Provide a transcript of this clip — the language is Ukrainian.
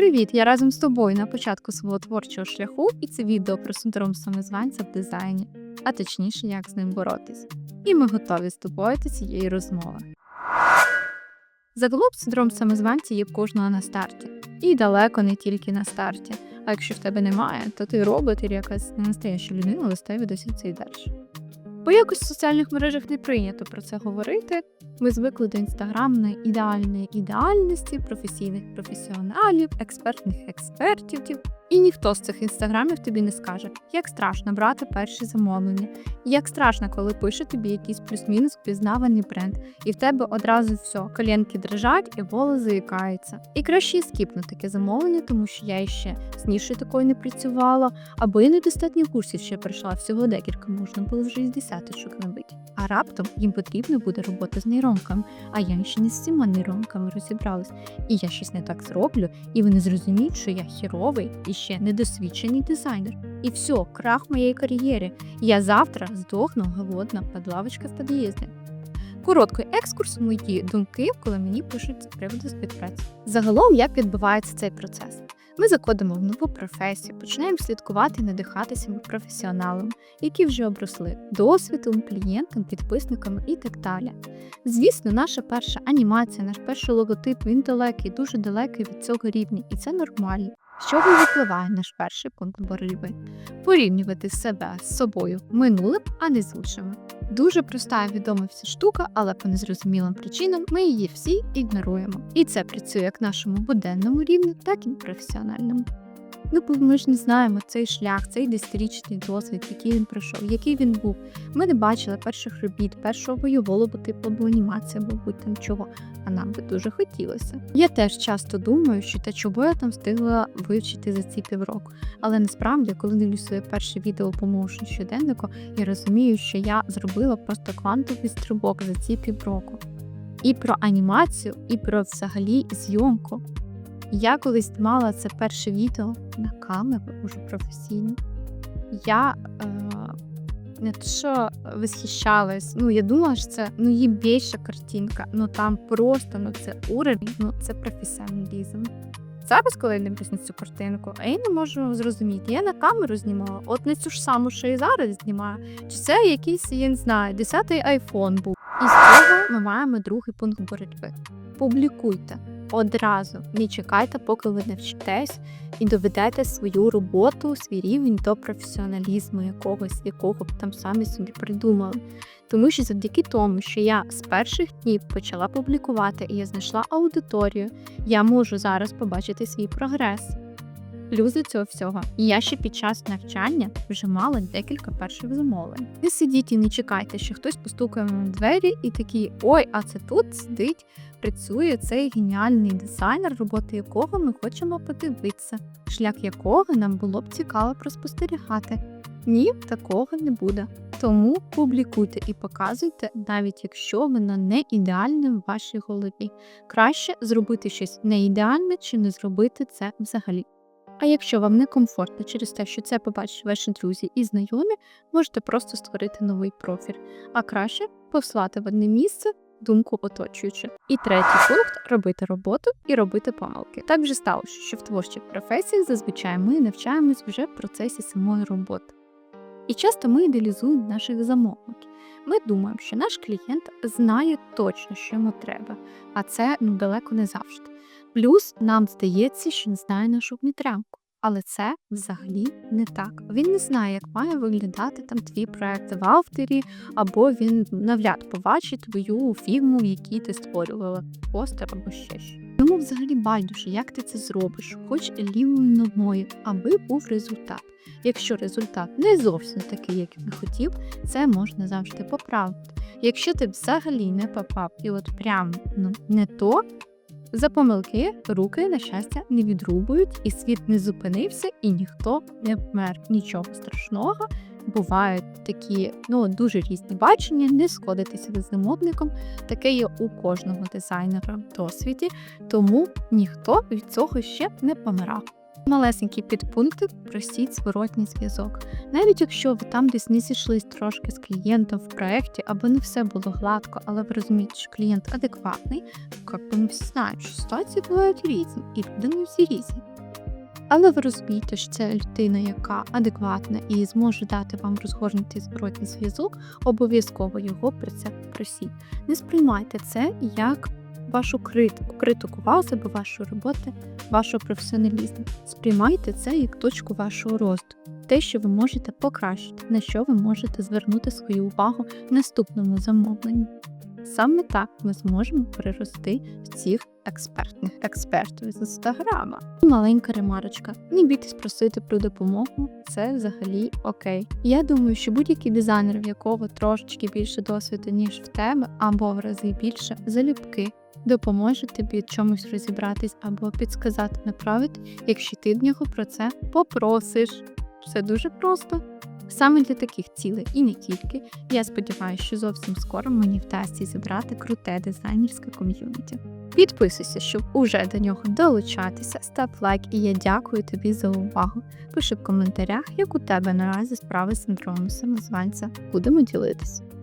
Привіт! Я разом з тобою на початку свого творчого шляху, і це відео про синдром самозванця в дизайні, а точніше, як з ним боротись. І ми готові з тобою до цієї розмови. Загалом синдром самозванця є в кожного на старті. І далеко не тільки на старті. А якщо в тебе немає, то ти робот і якась не настояща людина, але досі це йдеш. Бо якось в соціальних мережах не прийнято про це говорити. Ми звикли до інстаграмної ідеальної ідеальності, професійних професіоналів, експертних експертів. І ніхто з цих інстаграмів тобі не скаже, як страшно брати перші замовлення, як страшно, коли пише тобі якийсь плюс-мінус впізнаваний бренд, і в тебе одразу все, коленки дрижать і голос заїкається. І краще і скіпнути таке замовлення, тому що я ще з нішою такою не працювала, або я недостатньо курсів ще пройшла, всього декілька можна було вже із десяточок набити. А раптом їм потрібна буде робота з нейронками, а я ще не з цими нейронками розібралась. І я щось не так зроблю, і вони зрозуміють, що я хіровий і ще недосвідчений дизайнер. І все, крах моєї кар'єри. Я завтра здохну голодна під лавочка в під'їзді. Короткий екскурс у мої думки, коли мені пишуть з приводу співпраці. Загалом, як відбувається цей процес? Ми заходимо в нову професію, починаємо слідкувати і надихатися професіоналами, які вже обросли досвідом, клієнтом, підписниками і так далі. Звісно, наша перша анімація, наш перший логотип, він далекий, дуже далекий від цього рівня, і це нормально. Чого випливає наш перший пункт боротьби? Порівнювати себе з собою минулим, а не з іншими. Дуже проста і відома вся штука, але по незрозумілим причинам ми її всі ігноруємо. І це працює як нашому буденному рівні, так і професіональному. Ну, бо ми ж не знаємо цей шлях, цей десятирічний досвід, який він пройшов, який він був. Ми не бачили перших робіт, першого бойового типу або анімація, мабуть, там чого, а нам би дуже хотілося. Я теж часто думаю, що та чого я там встигла вивчити за ці півроку. Але насправді, коли дивлюсь своє перше відео по моушн щоденнику, я розумію, що я зробила просто квантовий стрибок за ці півроку. І про анімацію, і про взагалі зйомку. Я колись знімала це перше відео на камеру уже професійно. Я е, не те, що восхищалась, ну я думала, що це ну її більша картинка, ну там просто ну це уровень, ну це професіоналізм. Зараз, коли я дивлюсь на цю картинку, а я не можу зрозуміти. Я на камеру знімала, от не цю ж саму, що і зараз знімаю. Чи це якийсь, я не знаю, 10-й айфон був. І з цього ми маємо другий пункт боротьби. Публікуйте одразу. Не чекайте, поки ви навчитесь і доведете свою роботу, свій рівень до професіоналізму якогось, якого б там самі собі придумали. Тому що завдяки тому, що я з перших днів почала публікувати і я знайшла аудиторію, я можу зараз побачити свій прогрес. Плюс до цього всього, я ще під час навчання вже мала декілька перших замовлень. Не сидіть і не чекайте, що хтось постукає вам в двері і такий ой, а це тут сидить, працює цей геніальний дизайнер, роботи якого ми хочемо подивитися, шлях якого нам було б цікаво проспостерігати. Ні, такого не буде. Тому публікуйте і показуйте, навіть якщо воно не ідеальне в вашій голові. Краще зробити щось не ідеальне чи не зробити це взагалі. А якщо вам не комфортно через те, що це побачать ваші друзі і знайомі, можете просто створити новий профіль, а краще послати в одне місце думку оточуючи. І третій пункт робити роботу і робити помилки. Так вже сталося, що в творчих професіях зазвичай ми навчаємось вже в процесі самої роботи. І часто ми ідеалізуємо наших замовників. Ми думаємо, що наш клієнт знає точно, що йому треба, а це ну далеко не завжди. Плюс нам здається, що він знає нашу вмітрянку. Але це взагалі не так. Він не знає, як має виглядати там твій проект в автері, або він навряд побачить твою фігму, в якій ти створювала постер або ще щось. Йому взагалі байдуже, як ти це зробиш, хоч лівою ногою, аби був результат. Якщо результат не зовсім такий, як він хотів, це можна завжди поправити. Якщо ти взагалі не попав і от прям ну не то, за помилки руки, на щастя, не відрубують, і світ не зупинився, і ніхто не вмер. Нічого страшного. Бувають такі ну дуже різні бачення, не сходитися з замовником. Таке є у кожного дизайнера в досвіді, тому ніхто від цього ще не помирав. Малесенький підпункт простіть зворотній зв'язок. Навіть якщо ви там десь не зійшлись трошки з клієнтом в проєкті, або не все було гладко, але ви розумієте, що клієнт адекватний, як ми всі знають, що ситуації бувають різні, і люди не всі різні. Але ви розумієте, що це людина, яка адекватна і зможе дати вам розгорнутий зворотній зв'язок, обов'язково його про це просіть. Не сприймайте це як вашу критику, критику вас або вашої роботи, вашого професіоналізму. Сприймайте це як точку вашого росту, те, що ви можете покращити, на що ви можете звернути свою увагу в наступному замовленні. Саме так ми зможемо перерости в цих експертних експертів з інстаграма. Маленька ремарочка. Не бійтесь просити про допомогу, це взагалі окей. Я думаю, що будь-який дизайнер, в якого трошечки більше досвіду, ніж в тебе, або в рази більше, залюбки допоможе тобі чомусь розібратись або підсказати направити, якщо ти в нього про це попросиш. Все дуже просто. Саме для таких цілей і не тільки. Я сподіваюся, що зовсім скоро мені вдасться зібрати круте дизайнерське ком'юніті. Підписуйся, щоб уже до нього долучатися, став лайк, і я дякую тобі за увагу. Пиши в коментарях, як у тебе наразі справи з синдромом самозванця. Будемо ділитися.